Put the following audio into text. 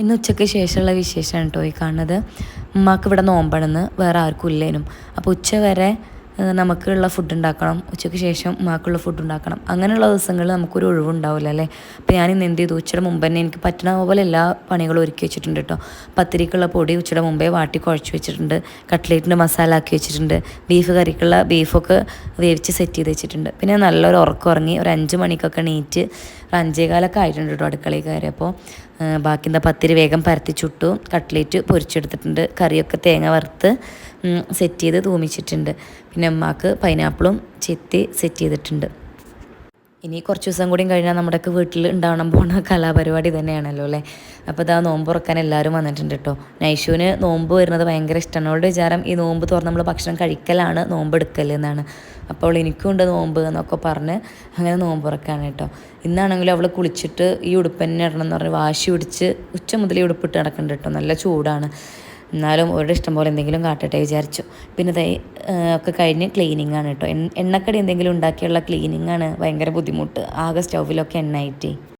ഇന്ന് ഉച്ചയ്ക്ക് ശേഷമുള്ള വിശേഷമാണ് കേട്ടോ ഈ കാണുന്നത്. ഉമ്മാക്ക് ഇവിടെ നോമ്പണെന്ന് വേറെ ആർക്കും ഇല്ലേനും. അപ്പോൾ ഉച്ച വരെ നമുക്കുള്ള ഫുഡ് ഉണ്ടാക്കണം. ഉച്ചയ്ക്ക് ശേഷം ഉമ്മാക്കുള്ള ഫുഡ് ഉണ്ടാക്കണം. അങ്ങനെയുള്ള ദിവസങ്ങളിൽ നമുക്കൊരു ഒഴിവുണ്ടാവില്ല അല്ലേ? അപ്പോൾ ഞാൻ ഇന്ന് എന്ത് ചെയ്തു? ഉച്ചയുടെ മുമ്പ് തന്നെ എനിക്ക് പറ്റുന്ന പോലെ എല്ലാ പണികളും ഒരുക്കി വെച്ചിട്ടുണ്ട് കേട്ടോ. പത്തിരിക്കുള്ള പൊടി ഉച്ചയുടെ മുമ്പേ വാട്ടി കുഴച്ച് വെച്ചിട്ടുണ്ട്. കട്ട്ലേറ്റിന്റെ മസാല ആക്കി വെച്ചിട്ടുണ്ട്. ബീഫ് കറിക്കുള്ള ബീഫൊക്കെ വേവിച്ച് സെറ്റ് ചെയ്ത് വെച്ചിട്ടുണ്ട്. പിന്നെ നല്ലൊരു ഉറക്കം ഉറങ്ങി ഒരു അഞ്ച് മണിക്കൊക്കെ എണീറ്റ് ഒരു അഞ്ചേകാലൊക്കെ ആയിട്ടുണ്ട് കേട്ടോ അടുക്കളയിൽ കയറിയപ്പോൾ ബാക്കി എന്താ പത്തിരി വേഗം പരത്തി ചുട്ടു കട്ട്ലേറ്റ് പൊരിച്ചെടുത്തിട്ടുണ്ട് കറിയൊക്കെ തേങ്ങ വറുത്ത് സെറ്റ് ചെയ്ത് തൂമിച്ചിട്ടുണ്ട്. പിന്നെ അമ്മാക്ക് പൈനാപ്പിളും ചെത്തി സെറ്റ് ചെയ്തിട്ടുണ്ട്. ഇനി കുറച്ച് ദിവസം കൂടിയും കഴിഞ്ഞാൽ നമ്മുടെയൊക്കെ വീട്ടിൽ ഉണ്ടാവണം പോണ കലാപരിപാടി തന്നെയാണല്ലോ അല്ലേ? അപ്പോൾ ഇതാ നോമ്പ് തുറക്കാൻ എല്ലാവരും വന്നിട്ടുണ്ട് കേട്ടോ നൈഷുവിന് നോമ്പ് വരുന്നത് ഭയങ്കര ഇഷ്ടമാണ് അവളുടെ വിചാരം ഈ നോമ്പ് തുറന്ന് നമ്മൾ ഭക്ഷണം കഴിക്കലാണ് നോമ്പ് എടുക്കൽ എന്നാണ്. അപ്പോൾ എനിക്കും ഉണ്ട് നോമ്പ് എന്നൊക്കെ പറഞ്ഞ് അങ്ങനെ നോമ്പ് തുറക്കാണ് കേട്ടോ ഇന്നാണെങ്കിലും അവൾ കുളിച്ചിട്ട് ഈ ഉടുപ്പ് തന്നെ ഇടണം എന്ന് പറഞ്ഞ് വാശി പിടിച്ച് ഉച്ച മുതൽ ഈ ഉടുപ്പിട്ട് നടക്കുന്നുണ്ട് കേട്ടോ നല്ല ചൂടാണ്. എന്നാലും അവരുടെ ഇഷ്ടം പോലെ എന്തെങ്കിലും കാട്ടട്ടെ വിചാരിച്ചു. പിന്നെ തൈ ഒക്കെ കഴിഞ്ഞ് ക്ലീനിങ് ആണ് കേട്ടോ എണ്ണക്കടി എന്തെങ്കിലും ഉണ്ടാക്കിയുള്ള ക്ലീനിങ് ആണ് ഭയങ്കര ബുദ്ധിമുട്ട്. ആകെ സ്റ്റൗവിലൊക്കെ എണ്ണ ആയിട്ടേ.